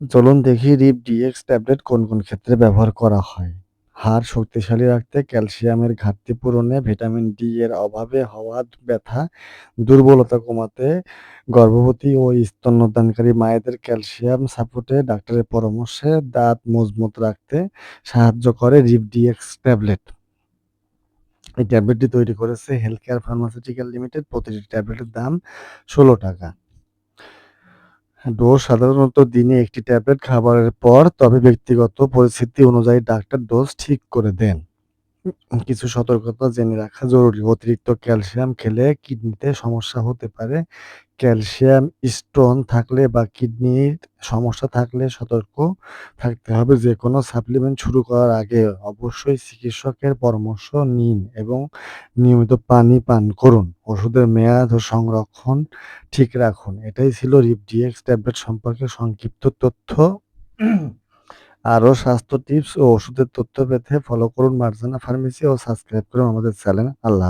চলুন দেখি রিপ dx tablet কোন কোন ক্ষেত্রে ব্যবহার করা হয়। হাড় শক্তিশালী রাখতে ক্যালসিয়ামের ঘাটতি পূরণে ভিটামিন ডি এর অভাবে হওয়া ব্যথা, দুর্বলতা কমাতে, গর্ভবতী ও স্তন্যদানকারী মায়েদের ক্যালসিয়াম সাপোর্টে ডাক্তারের পরামর্শে দাঁত মজবুত রাখতে সাহায্য করে রিপ ডিএক্স ট্যাবলেট। এই ট্যাবলেটটি তৈরি করেছে হেলথ কেয়ার ফার্মাসিউটিক্যাল লিমিটেড প্রতিটি ট্যাবলেটের দাম ষোলো টাকা। ডোজ সাধারণত দিনে একটি ট্যাবলেট খাবারের পর তবে ব্যক্তিগত পরিস্থিতি অনুযায়ী ডাক্তার ডোজ ঠিক করে দেন। কিছু সতর্কতা জেনে রাখা জরুরি। অতিরিক্ত ক্যালসিয়াম খেলে কিডনিতে সমস্যা হতে পারে। ক্যালসিয়াম স্টোন থাকলে বা কিডনির সমস্যা থাকলে সতর্ক থাকতে হবে। যে কোনো সাপ্লিমেন্ট শুরু করার আগে অবশ্যই চিকিৎসকের পরামর্শ নিন এবং নিয়মিত পানি পান করুন। ওষুধের মেয়াদ ও সংরক্ষণ ঠিক রাখুন। এটাই ছিল রিপ ডিএক্স ট্যাবলেট সম্পর্কে সংক্ষিপ্ত তথ্য। আরও স্বাস্থ্য টিপস ও ওষুধের তথ্য পেতে ফলো করুন মার্জানা ফার্মেসি ও সাবস্ক্রাইব করুন আমাদের চ্যানেল আল্লাহ